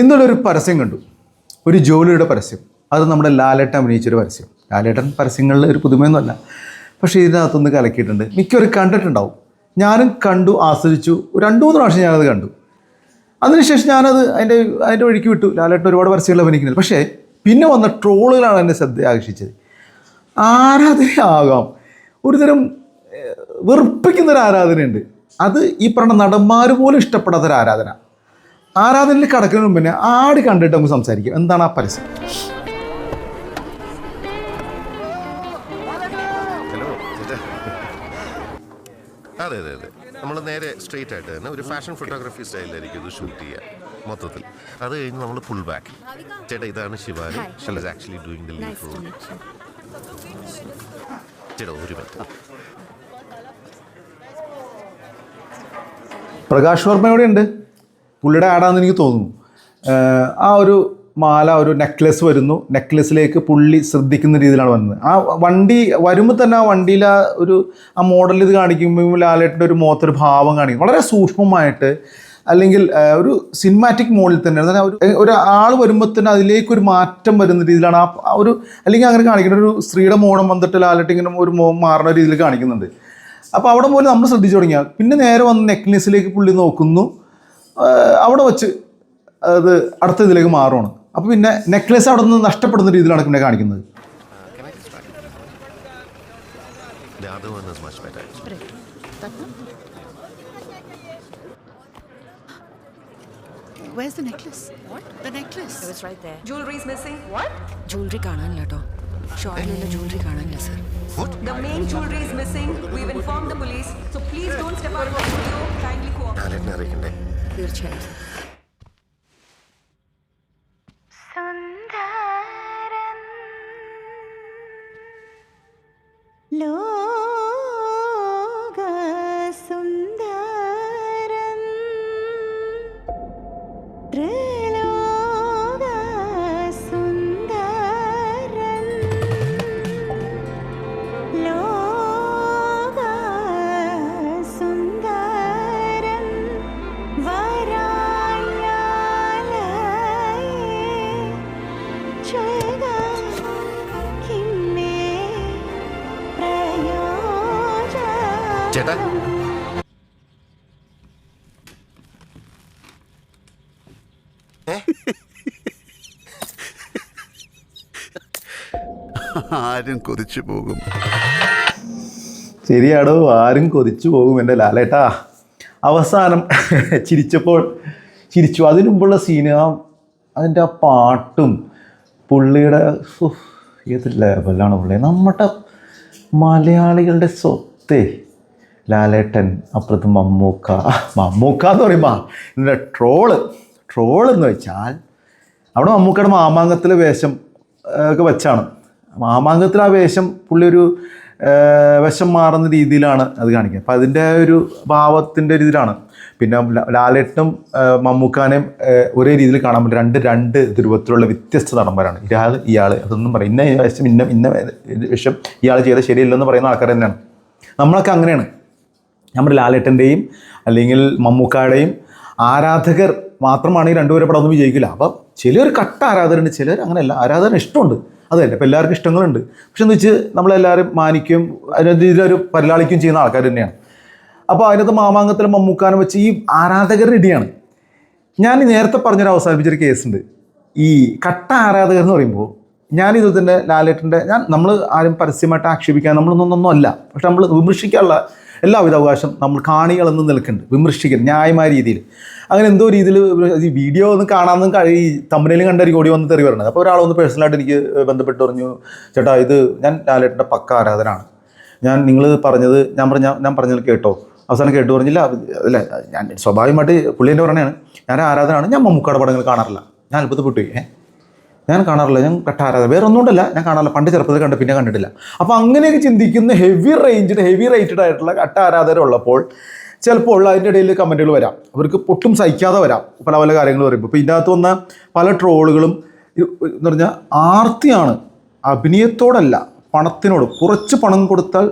ഇന്നലെ ഒരു പരസ്യം കണ്ടു. ഒരു ജോലിയുടെ പരസ്യം. അത് നമ്മുടെ ലാലേട്ടൻ അഭിനയിച്ചൊരു പരസ്യം. ലാലേട്ടൻ പരസ്യങ്ങളിൽ ഒരു പുതുമയൊന്നുമല്ല. പക്ഷേ ഇതിനകത്തൊന്ന് കലക്കിയിട്ടുണ്ട്. മിക്കവരും കണ്ടിട്ടുണ്ടാവും. ഞാനും കണ്ടു ആസ്വദിച്ചു. രണ്ടു മൂന്ന് പ്രാവശ്യം ഞാനത് കണ്ടു. അതിനുശേഷം ഞാനത് അതിന്റെ അതിന്റെ വഴിക്ക് വിട്ടു. ലാലേട്ടൻ ഒരുപാട് പരസ്യങ്ങൾ അഭിനയിക്കുന്നില്ല പക്ഷേ പിന്നെ വന്ന ട്രോളുകളാണ് എന്നെ ശ്രദ്ധ ആകർഷിച്ചത് ആരാധനയാകാം ഒരുതരം വെറുപ്പിക്കുന്നൊരു ആരാധനയുണ്ട് അത് ഈ പറഞ്ഞ നടന്മാർ പോലും ഇഷ്ടപ്പെടാത്തൊരു ആരാധന ആരാധനയിൽ കടക്കുന്നതിന് മുമ്പ് തന്നെ ആട് കണ്ടിട്ട് നമുക്ക് സംസാരിക്കാം. എന്താണ് ആ പരസ്യം? അതെ അതെ അതെ. നമ്മൾ നേരെ സ്ട്രെയിറ്റ് ആയിട്ട് തന്നെ ഒരു ഫാഷൻ ഫോട്ടോഗ്രാഫി സ്റ്റൈലിലായിരിക്കും ഇത് ഷൂട്ട് ചെയ്യുക മൊത്തത്തിൽ. അത് കഴിഞ്ഞ് നമ്മൾ ഫുൾ ബാക്ക് ചേട്ടാ ഇതാണ് Shivani. She'll is actually doing the lead role ചേട്ടാ ഒരു മിനിറ്റ് പ്രകാശ് വർമ്മ എവിടെയുണ്ട് ഉണ്ട് പുള്ളിയുടെ ആടാന്ന് എനിക്ക് തോന്നുന്നു. ആ ഒരു മാല ഒരു നെക്ലസ് വരുന്നു. നെക്ലസിലേക്ക് പുള്ളി ശ്രദ്ധിക്കുന്ന രീതിയിലാണ് വന്നത്. ആ വണ്ടി വരുമ്പോൾ തന്നെ ആ വണ്ടിയിൽ ആ ഒരു ആ മോഡൽ ഇത് കാണിക്കുമ്പോൾ ലാലേട്ടന്റെ ഒരു മുഖത്തൊരു ഭാവം കാണിക്കും വളരെ സൂക്ഷ്മമായിട്ട് അല്ലെങ്കിൽ ഒരു സിനിമാറ്റിക് മോഡിൽ തന്നെ അതായത് ഒരു ആൾ വരുമ്പോൾ തന്നെ അതിലേക്ക് ഒരു മാറ്റം വരുന്ന രീതിയിലാണ് ആ ഒരു അല്ലെങ്കിൽ അങ്ങനെ കാണിക്കുന്ന ഒരു സ്ത്രീയുടെ മോണം വന്നിട്ട് ലാലട്ട് ഇങ്ങനെ ഒരു മോ മാറുന്ന രീതിയിൽ കാണിക്കുന്നുണ്ട്. അപ്പോൾ അവിടെ പോലും നമ്മൾ ശ്രദ്ധിച്ചു തുടങ്ങിയാൽ പിന്നെ നേരെ വന്ന് നെക്ലസിലേക്ക് പുള്ളി നോക്കുന്നു. അവിടെ വെച്ച് അത് അടുത്ത ഇതിലേക്ക് മാറുകയാണ് അപ്പോൾ പിന്നെ നെക്ലസ് അവിടെ നിന്ന് നഷ്ടപ്പെടുന്ന രീതിയിലാണ് പിന്നെ കാണിക്കുന്നത്. Where's the necklace? What? The necklace. It was right there. Jewelry is missing. What? Jewellery കാണാനില്ല കേട്ടോ ഷോപ്പിലുള്ള ജൂവലറി കാണാനില്ല sir The main jewelry is missing. We've informed the police. So please don't step out of the studio. Kindly cooperate. ലാലേട്ടനെ അറിയിക്കണ്ടേ തീർച്ചയായും sir സുന്ദരൻ ലോകസുന്ദരൻ ചേട്ടാ. ആരും കൊതിച്ചു പോകും. ശരിയാടോ ആരും കൊതിച്ചു പോകും എന്റെ ലാലേട്ടാ. അവസാനം ചിരിച്ചപ്പോൾ ചിരിച്ചു. അതിനുമുമ്പുള്ള സീന സീന് അതിന്റെ ആ പാട്ടും പുള്ളിയുടെ ഏത് ലെവലാണ് പുള്ളി? നമ്മുടെ മലയാളികളുടെ സ്വത്തേ. ലാലേട്ടൻ അപ്പുറത്ത് മമ്മൂക്ക. മമ്മൂക്ക എന്ന് പറയുമ്പോൾ ഇതിന്റെ ട്രോൾ. ട്രോൾ എന്ന് വെച്ചാൽ അവിടെ മമ്മൂക്കയുടെ മാമാങ്കത്തിലെ വേഷം ഒക്കെ വെച്ചാണ്. മാമാങ്കത്തിൽ ആ വേഷം പുള്ളി ഒരു വേഷം മാറുന്ന രീതിയിലാണ് അത് കാണിക്കുക അപ്പം അതിന്റെ ഒരു ഭാവത്തിന്റെ ഒരു ഇതിലാണ് പിന്നെ ല- ലാലേട്ടനും ആ, മമ്മൂക്കാനെയും ഒരേ രീതിയിൽ കാണാൻ പറ്റും. രണ്ട് രണ്ട് ധ്രുവത്തിലുള്ള വ്യത്യസ്ത നടന്മാരാണ്. ഇയാൾ ഇയാൾ അതൊന്നും പറയും ഇന്ന വശം ഇന്ന ഇന്ന വിഷം ഇയാൾ ചെയ്ത ശരിയല്ലെന്ന് പറയുന്ന ആൾക്കാർ തന്നെയാണ്. നമ്മളൊക്കെ അങ്ങനെയാണ്. നമ്മുടെ ലാലേട്ടന്റെയും അല്ലെങ്കിൽ മമ്മൂക്കായുടെയും ആരാധകർ മാത്രമാണ് ഈ രണ്ടുപേരെ പടം ഒന്നും വിജയിക്കില്ല. അപ്പം ചിലർ കട്ട ആരാധകരുണ്ട് ചിലർ അങ്ങനെയല്ല. ആരാധന ഇഷ്ടമുണ്ട്. അതല്ല ഇപ്പം എല്ലാവർക്കും ഇഷ്ടങ്ങളുണ്ട്. പക്ഷെ എന്ന് വെച്ച് നമ്മളെല്ലാവരും മാനിക്കുകയും അതിനകത്ത് ഇതിലൊരു പരിലാളിക്കുകയും ചെയ്യുന്ന ആൾക്കാർ തന്നെയാണ്. അപ്പോൾ അതിനകത്ത് മാമാങ്കത്തിലും മമ്മൂക്കാനും വെച്ച് ഈ ആരാധകരുടെ ഇടിയാണ്. ഞാൻ നേരത്തെ പറഞ്ഞൊരു അവസാനിപ്പിച്ചൊരു കേസുണ്ട്. ഈ കട്ട ആരാധകർ എന്ന് പറയുമ്പോൾ ഞാനിത് തന്നെ ലാലേട്ടന്റെ ഞാൻ നമ്മൾ ആരും പരസ്യമായിട്ട് ആക്ഷേപിക്കാൻ നമ്മളൊന്നൊന്നും അല്ല. പക്ഷെ നമ്മൾ വിമർശിക്കാനുള്ള എല്ലാവിധ അവകാശം നമ്മൾ കാണികളെന്ന് നിൽക്കുന്നുണ്ട് വിമർശിക്കാൻ ന്യായമായ രീതിയിൽ. അങ്ങനെ എന്തോ രീതിയിൽ ഈ വീഡിയോ ഒന്ന് കാണാമെന്നും ഈ തമ്പനയിലും കണ്ട ഓടി വന്ന് തെറി വരണത് അപ്പോൾ ഒരാൾ ഒന്ന് പേഴ്സണലായിട്ട് എനിക്ക് ബന്ധപ്പെട്ട് പറഞ്ഞു ചേട്ടാ ഇത് ഞാൻ ലാലേട്ടന്റെ പക്ക ആരാധനാണ്. ഞാൻ നിങ്ങൾ പറഞ്ഞത് ഞാൻ പറഞ്ഞ ഞാൻ പറഞ്ഞത് കേട്ടോ. അവസാനം കേട്ടു പറഞ്ഞില്ല അല്ല ഞാൻ സ്വാഭാവികമായിട്ട് പുള്ളി എന്റെ ഞാൻ ആരാധനാണ് ഞാൻ മമ്മൂക്കാട് പടങ്ങൾ കാണാറില്ല. ഞാൻ അത്ഭുതപ്പെട്ടു ഏ ഞാൻ കാണാറില്ല ഞാൻ കട്ടാരാധന വേറെ ഒന്നുകൊണ്ടല്ല ഞാൻ കാണാറില്ല. പണ്ട് ചെറുപ്പത്തിൽ കണ്ട് പിന്നെ കണ്ടിട്ടില്ല. അപ്പോൾ അങ്ങനെയൊക്കെ ചിന്തിക്കുന്ന ഹെവി റേഞ്ചിൽ ഹെവി റേറ്റഡ് ആയിട്ടുള്ള കട്ട ആരാധകരുള്ളപ്പോൾ ചിലപ്പോൾ അതിന്റെ ഇടയിൽ കമന്റുകൾ വരാം. അവർക്ക് ഒട്ടും സഹിക്കാതെ വരാം. പല പല കാര്യങ്ങൾ പറയുമ്പോൾ. ഇപ്പോൾ ഇതിന്റെ അകത്ത് വന്ന പല ട്രോളുകളും എന്ന് പറഞ്ഞാൽ ആർത്തിയാണ്. അഭിനയത്തോടല്ല പണത്തിനോട്. കുറച്ച് പണം കൊടുത്താൽ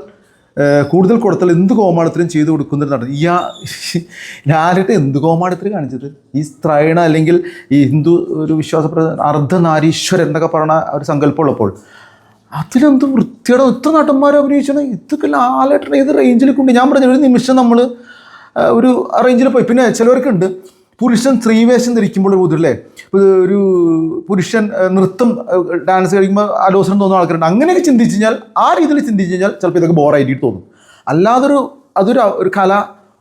കൂടുതൽ കൊടുത്താൽ എന്ത് കോമാളിത്തരം ചെയ്തു കൊടുക്കുന്നൊരു നടൻ? ഈ ഞാനിട്ട് എന്ത് കോമാളിത്തരം കാണിച്ചത്? ഈ സ്ത്രൈണ അല്ലെങ്കിൽ ഈ ഹിന്ദു ഒരു വിശ്വാസപ്രദ അർദ്ധനാരീശ്വരൻ എന്നൊക്കെ പറയുന്ന ഒരു സങ്കല്പം ഉള്ളപ്പോൾ അതിലെന്ത് വൃത്തിയുടെ ഇത്ര നടന്മാർ അഭിനയിച്ചാണ് ഇതൊക്കെ ലാലേട്ടൻ ഏത് റേഞ്ചിൽ കൊണ്ട് ഞാൻ പറഞ്ഞു ഒരു നിമിഷം നമ്മൾ ഒരു റേഞ്ചിൽ പോയി. പിന്നെ ചിലവർക്കുണ്ട് പുരുഷൻ സ്ത്രീവേഷം ധരിക്കുമ്പോൾ ഒരു ഇപ്പോൾ ഒരു പുരുഷൻ നൃത്തം ഡാൻസ് കഴിക്കുമ്പോൾ ആലോചന തോന്നുന്ന ആൾക്കാരുണ്ട്. അങ്ങനെയൊക്കെ ചിന്തിച്ചു കഴിഞ്ഞാൽ ആ രീതിയിൽ ചിന്തിച്ചു കഴിഞ്ഞാൽ ചിലപ്പോൾ ഇതൊക്കെ ബോറായിട്ട് തോന്നും. അല്ലാതൊരു അതൊരു ഒരു കല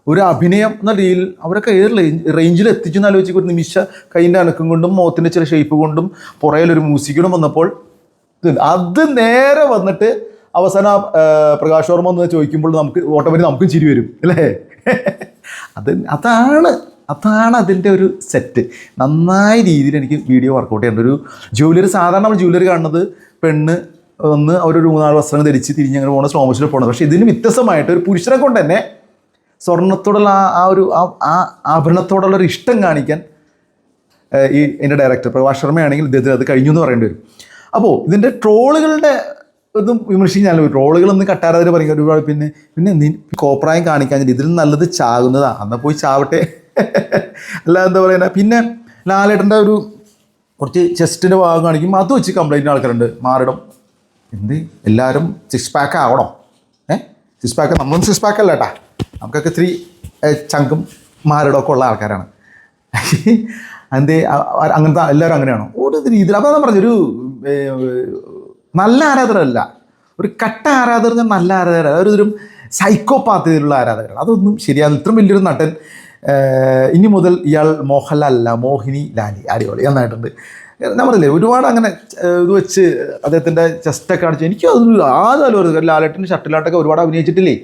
ഒരു അഭിനയം എന്ന രീതിയിൽ അവരൊക്കെ ഏത് റേഞ്ച് റേഞ്ചിൽ എത്തിച്ചെന്ന് ആലോചിച്ച് ഒരു നിമിഷ കൈന്റെ അനക്കം കൊണ്ടും മുഖത്തിന്റെ ചില ഷേപ്പ് കൊണ്ടും പുറയിലൊരു മ്യൂസിക്കിനും വന്നപ്പോൾ അത് നേരെ വന്നിട്ട് അവസാന പ്രകാശ് വർമ്മ എന്ന് ചോദിക്കുമ്പോൾ നമുക്ക് ഓട്ടോമാറ്റിക് നമുക്കും ചിരി വരും. അല്ലേ? അത് അതാണ് അതാണ് അതിന്റെ ഒരു സെറ്റ്. നന്നായ രീതിയിൽ എനിക്ക് വീഡിയോ വർക്കൗട്ട് ചെയ്യേണ്ട. ഒരു ജ്വല്ലറി സാധാരണ നമ്മൾ ജ്വല്ലറി കാണുന്നത് പെണ്ണ് ഒന്ന് അവരൊരു മൂന്നാൽ വസ്ത്രങ്ങൾ ധരിച്ച് തിരിഞ്ഞ് അങ്ങനെ പോകുന്ന സ്ലോ മോഷനിൽ പോകണം പക്ഷേ ഇതിന് വ്യത്യസ്തമായിട്ട് ഒരു പുരുഷനെ കൊണ്ട് തന്നെ സ്വർണത്തോടുള്ള ആ ഒരു ആ ആഭരണത്തോടുള്ള ഒരു ഇഷ്ടം കാണിക്കാൻ ഈ എന്റെ ഡയറക്ടർ പ്രഭാഷ് ശർമ്മയാണെങ്കിൽ ഇദ്ദേഹത്തിന് അത് കഴിഞ്ഞു എന്ന് പറയേണ്ടി വരും. അപ്പോൾ ഇതിന്റെ ട്രോളുകളുടെ ഇതും വിമർശിക്കാനല്ലോ ട്രോളുകളൊന്നും കട്ടാരാതിന് പറയുക ഒരുപാട് പിന്നെ പിന്നെ കോപ്രായം കാണിക്കാൻ ഇതിൽ നല്ലത് ചാകുന്നതാണ് അന്ന് പോയി ചാവട്ടെ. അല്ല എന്താ പിന്നെ ലാലേട്ടന്റെ ഒരു കുറച്ച് ചെസ്റ്റിന്റെ ഭാഗം കാണിക്കുമ്പോൾ അത് വെച്ച് കംപ്ലൈന്റ് ആൾക്കാരുണ്ട്. മാറിടും. എന്ത്? എല്ലാവരും സിക്സ് പാക്ക് ആവണം. ഏ? സിക്സ് പാക്ക് നമ്മളും സിക്സ് പാക്ക് അല്ല കേട്ടാ നമുക്കൊക്കെ ഇത്തിരി ചങ്കും മാറിടമൊക്കെ ഉള്ള ആൾക്കാരാണ്. എന്ത്? അങ്ങനത്തെ എല്ലാവരും അങ്ങനെയാണോ. ഓരോ രീതിയിൽ അപ്പോൾ ഞാൻ പറഞ്ഞൊരു നല്ല ആരാധകരല്ല. ഒരു കട്ട ആരാധകർ ഞാൻ നല്ല ആരാധകരല്ല. ഒരു സൈക്കോപാത്തിലുള്ള ആരാധകരാണ്. അതൊന്നും ശരിയാണ് ഇത്രയും വലിയൊരു നടൻ ഇനി മുതൽ ഇയാൾ മോഹൻലാൽ അല്ല മോഹിനി ലാലി അടിപൊളി നന്നായിട്ടുണ്ട്. നമ്മളല്ലേ ഒരുപാട് അങ്ങനെ ഇത് വെച്ച് അദ്ദേഹത്തിന്റെ ചെസ്റ്റൊക്കെ അടിച്ച് എനിക്ക് അതൊന്നും ആദ്യം ലാലേട്ടന്റെ ഷട്ടിലാട്ടൊക്കെ ഒരുപാട് അഭിനയിച്ചിട്ടില്ലേ?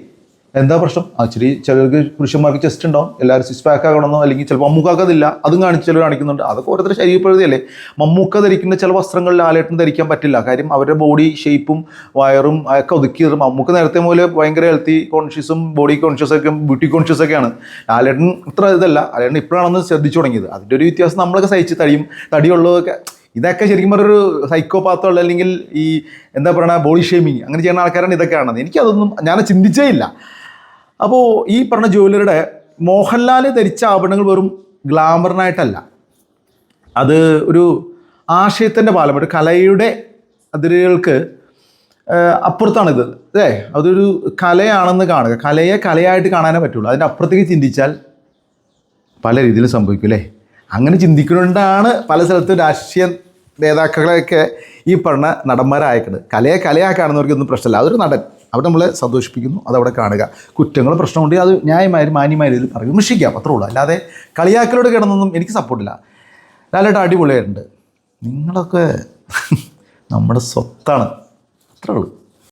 എന്താ പ്രശ്നം? ആക്ച്വലി ചിലർക്ക് പുരുഷന്മാർക്ക് ചെസ്റ്റ് ഉണ്ടാവും. എല്ലാവരും സിക്സ് പാക്ക് ആകണമെന്നോ അല്ലെങ്കിൽ ചിലപ്പോൾ മമ്മൂക്കാക്കതില്ല അതും കാണിച്ച് ചിലർ കാണിക്കുന്നുണ്ട്. അതൊക്കെ ഓരോരുത്തരുടെ ശരീരപ്രകൃതിയല്ലേ. മമ്മൂക്ക ധരിക്കുന്ന ചില വസ്ത്രങ്ങളിൽ ആലേട്ടം ധരിക്കാൻ പറ്റില്ല. കാര്യം അവരുടെ ബോഡി ഷേപ്പും വയറും ഒക്കെ ഒതുക്കി മമ്മൂക്ക നേരത്തെ പോലെ ഭയങ്കര ഹെൽത്തി കോൺഷ്യസും ബോഡി കോൺഷ്യസ് ഒക്കെ ബ്യൂട്ടി കോൺഷ്യസ് ഒക്കെയാണ് ലാലേട്ടൻ ഇത്ര ഇതല്ല. ആലേട്ടൻ ഇപ്പോഴാണെന്ന് ശ്രദ്ധിച്ചു തുടങ്ങിയത്. അതിന്റെ ഒരു വ്യത്യാസം നമ്മളൊക്കെ സഹിച്ച് തടിയും തടിയുള്ളതൊക്കെ ഇതൊക്കെ ശരിക്കും പറഞ്ഞൊരു സൈക്കോപാത്തുള്ള അല്ലെങ്കിൽ ഈ എന്താ പറയുക ബോഡി ഷേമിങ് അങ്ങനെ ചെയ്യുന്ന ആൾക്കാരാണ് ഇതൊക്കെ കാണുന്നത്. എനിക്കതൊന്നും ഞാൻ ചിന്തിച്ചേ ഇല്ല. അപ്പോൾ ഈ പറഞ്ഞ ജ്വല്ലറിയുടെ മോഹൻലാൽ ധരിച്ച ആഭരണങ്ങൾ വെറും ഗ്ലാമറിനായിട്ടല്ല അത് ഒരു ആശയത്തിന്റെ പാലം ഒരു കലയുടെ അതിരുകൾക്ക് അപ്പുറത്താണിത്. അല്ലേ? അതൊരു കലയാണെന്ന് കാണുക. കലയെ കലയായിട്ട് കാണാനേ പറ്റുള്ളൂ. അതിന്റെ അപ്പുറത്തേക്ക് ചിന്തിച്ചാൽ പല രീതിയിലും സംഭവിക്കും അല്ലേ? അങ്ങനെ ചിന്തിക്കുന്നതുകൊണ്ടാണ് പല സ്ഥലത്തും രാഷ്ട്രീയ നേതാക്കളെയൊക്കെ ഈ പറഞ്ഞ നടന്മാരായക്കുന്നത് കലയെ കലയാക്കാണെന്നവർക്കൊന്നും പ്രശ്നമില്ല. അതൊരു നടൻ. അവിടെ നമ്മളെ സന്തോഷിപ്പിക്കുന്നു അതവിടെ കാണുക. കുറ്റങ്ങൾ പ്രശ്നമുണ്ട് അത് ന്യായമായ മാന്യമായ രീതിയിൽ പറയും വിമർശിക്കാം അത്രേ ഉള്ളൂ. അല്ലാതെ കളിയാക്കലോട് കിടന്നൊന്നും എനിക്ക് സപ്പോർട്ടില്ല ലാലേട്ട അടിപൊളിയായിട്ടുണ്ട്. നിങ്ങളൊക്കെ നമ്മുടെ സ്വത്താണ്. അത്രേ ഉള്ളൂ.